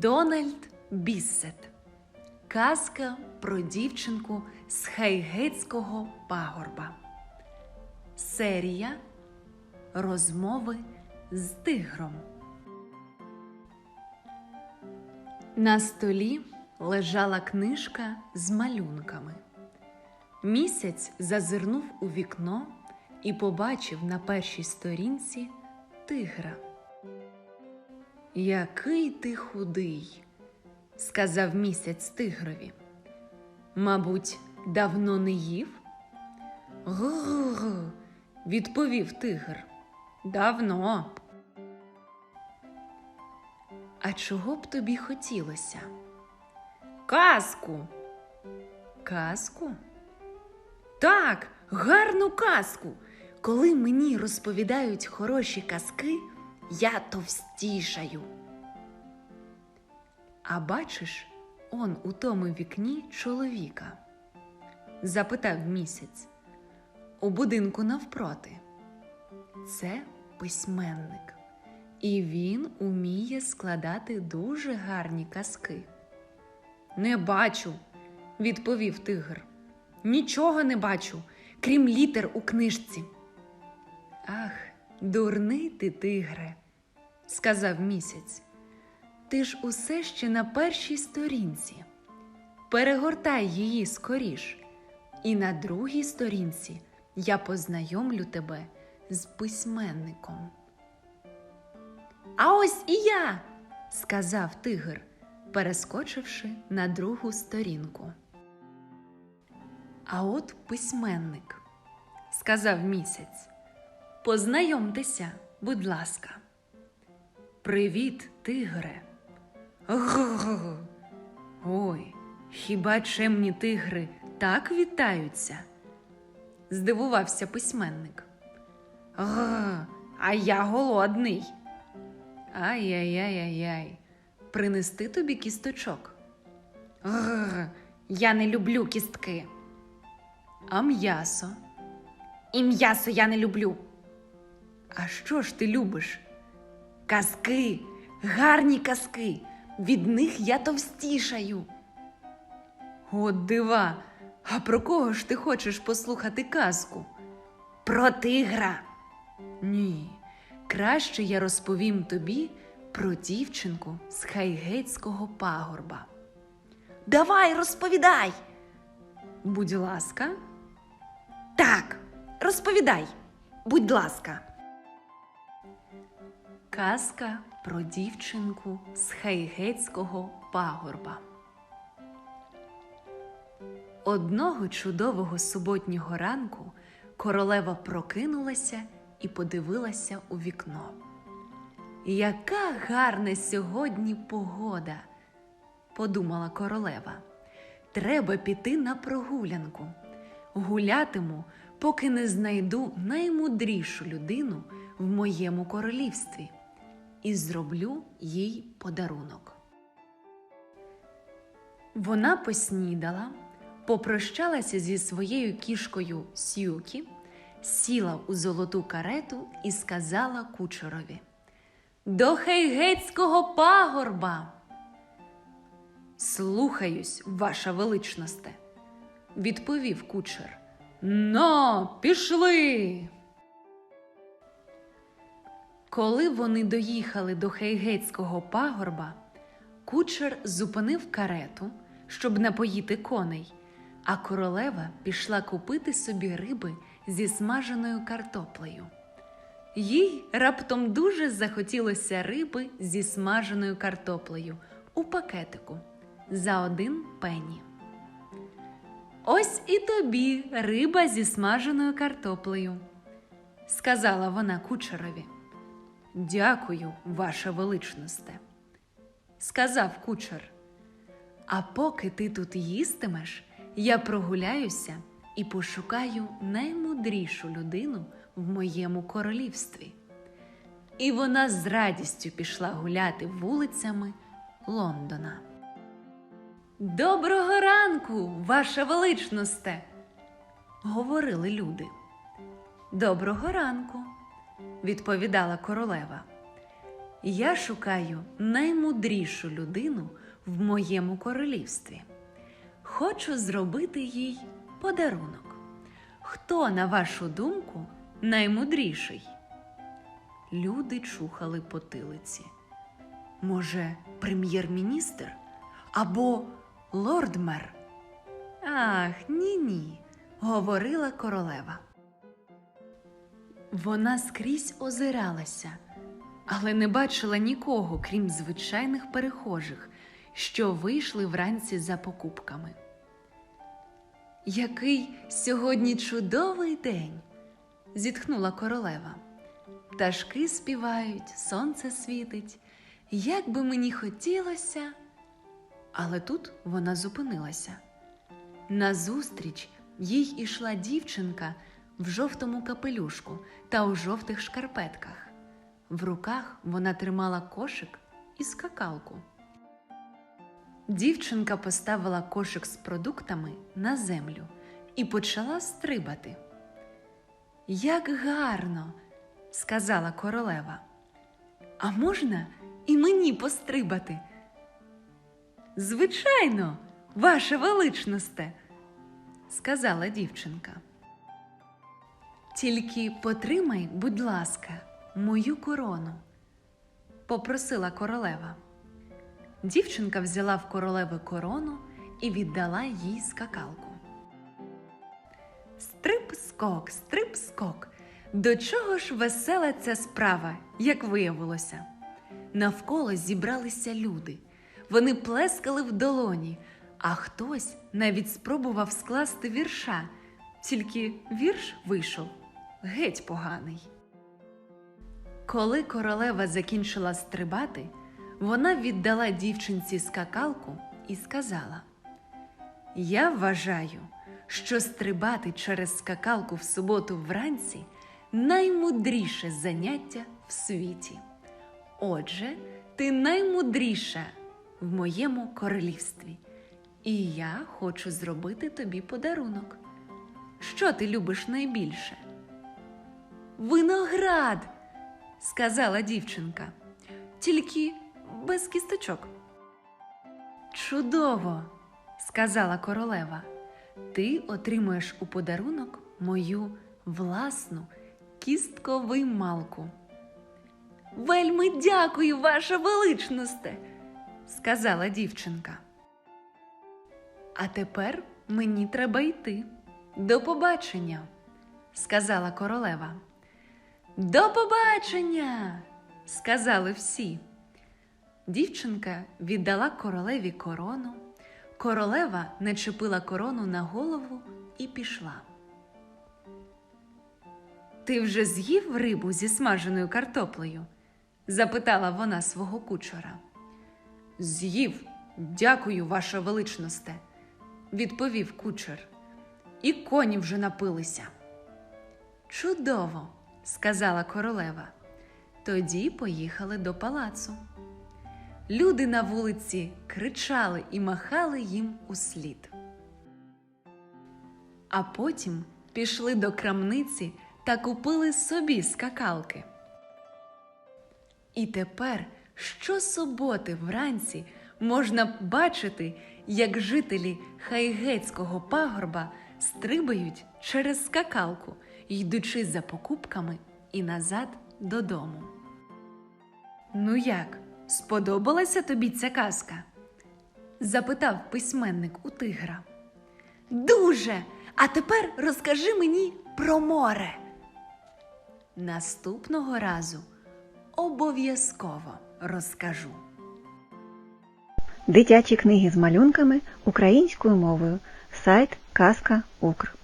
Дональд Біссет. Казка про дівчинку з Хайгетського пагорба. Серія Розмови з тигром. На столі лежала книжка з малюнками. Місяць зазирнув у вікно і побачив на першій сторінці тигра. Який ти худий, сказав місяць тигрові. Мабуть, давно не їв? Гу-гу-гу, відповів тигр. Давно. А чого б тобі хотілося? Казку. Казку? Так, гарну казку. Коли мені розповідають хороші казки, я товстішаю. А бачиш, он у тому вікні чоловіка? запитав місяць. У будинку навпроти. Це письменник, і він уміє складати дуже гарні казки. Не бачу, відповів тигр. Нічого не бачу, крім літер у книжці. Ах, дурний ти, тигре, сказав місяць. Ти ж усе ще на першій сторінці. Перегортай її скоріш, і на другій сторінці я познайомлю тебе з письменником. А ось і я, сказав тигр, перескочивши на другу сторінку. А от письменник, сказав місяць. Познайомтеся, будь ласка. Привіт, тигре. Г-г-г. Ой, хіба чемні тигри так вітаються? здивувався письменник. Г, а я голодний. Ай-яй-яй-яй-яй. Принести тобі кісточок. Г, я не люблю кістки. А м'ясо. І м'ясо я не люблю. А що ж ти любиш? Казки, гарні казки. Від них я товстішаю. От дива, а про кого ж ти хочеш послухати казку? Про тигра. Ні, краще я розповім тобі про дівчинку з хайгетського пагорба. Давай, розповідай. Будь ласка. Так, розповідай, будь ласка. Казка про дівчинку з хайгетського пагорба. Одного чудового суботнього ранку королева прокинулася і подивилася у вікно. Яка гарна сьогодні погода, подумала королева. Треба піти на прогулянку. Гулятиму, поки не знайду наймудрішу людину в моєму королівстві і зроблю їй подарунок. Вона поснідала, попрощалася зі своєю кішкою Сюкі, сіла у золоту карету і сказала кучерові До Хейгетського пагорба. Слухаюсь, ваша величносте, відповів кучер. Но, пішли. Коли вони доїхали до Хейгетського пагорба, кучер зупинив карету, щоб напоїти коней, а королева пішла купити собі риби зі смаженою картоплею. Їй раптом дуже захотілося риби зі смаженою картоплею у пакетику за один пені. Ось і тобі риба зі смаженою картоплею, сказала вона кучерові. Дякую, ваша величносте, сказав кучер. А поки ти тут їстимеш, я прогуляюся і пошукаю наймудрішу людину в моєму королівстві. І вона з радістю пішла гуляти вулицями Лондона. Доброго ранку, ваша величносте, говорили люди. Доброго ранку, відповідала королева. Я шукаю наймудрішу людину в моєму королівстві. Хочу зробити їй подарунок. Хто, на вашу думку, наймудріший? Люди чухали потилиці. Може, прем'єр-міністр або лорд-мер? Ах, ні, ні, говорила королева. Вона скрізь озиралася, але не бачила нікого, крім звичайних перехожих, що вийшли вранці за покупками. Який сьогодні чудовий день! зітхнула королева. Пташки співають, сонце світить. Як би мені хотілося. Але тут вона зупинилася. Назустріч їй ішла дівчинка в жовтому капелюшку та у жовтих шкарпетках. В руках вона тримала кошик і скакалку. Дівчинка поставила кошик з продуктами на землю і почала стрибати. Як гарно, сказала королева. А можна і мені пострибати? Звичайно, ваше величносте, сказала дівчинка. Тільки потримай, будь ласка, мою корону, попросила королева. Дівчинка взяла в королеви корону і віддала їй скакалку. Стрип-скок, стрип-скок. До чого ж весела ця справа, як виявилося? Навколо зібралися люди. Вони плескали в долоні, а хтось навіть спробував скласти вірша, тільки вірш вийшов геть поганий. Коли королева закінчила стрибати, вона віддала дівчинці скакалку і сказала: Я вважаю, що стрибати через скакалку в суботу вранці наймудріше заняття в світі. Отже, ти наймудріша в моєму королівстві, і я хочу зробити тобі подарунок. Що ти любиш найбільше? Виноград, сказала дівчинка, тільки без кісточок. Чудово, сказала королева. Ти отримуєш у подарунок мою власну кістковиймалку. Вельми дякую, ваша величносте, сказала дівчинка. А тепер мені треба йти. До побачення, сказала королева. До побачення, сказали всі. Дівчинка віддала королеві корону. Королева начепила корону на голову і пішла. Ти вже з'їв рибу зі смаженою картоплею? запитала вона свого кучера. З'їв, дякую, ваша величносте, відповів кучер. І коні вже напилися. Чудово, сказала королева. Тоді поїхали до палацу. Люди на вулиці кричали і махали їм услід. А потім пішли до крамниці та купили собі скакалки. І тепер щосуботи вранці можна бачити, як жителі Хайгетського пагорба стрибають через скакалку, йдучи за покупками і назад додому. Ну як, сподобалася тобі ця казка? запитав письменник у тигра. Дуже. А тепер розкажи мені про море. Наступного разу обов'язково розкажу. Дитячі книги з малюнками українською мовою. Сайт Казка Укр.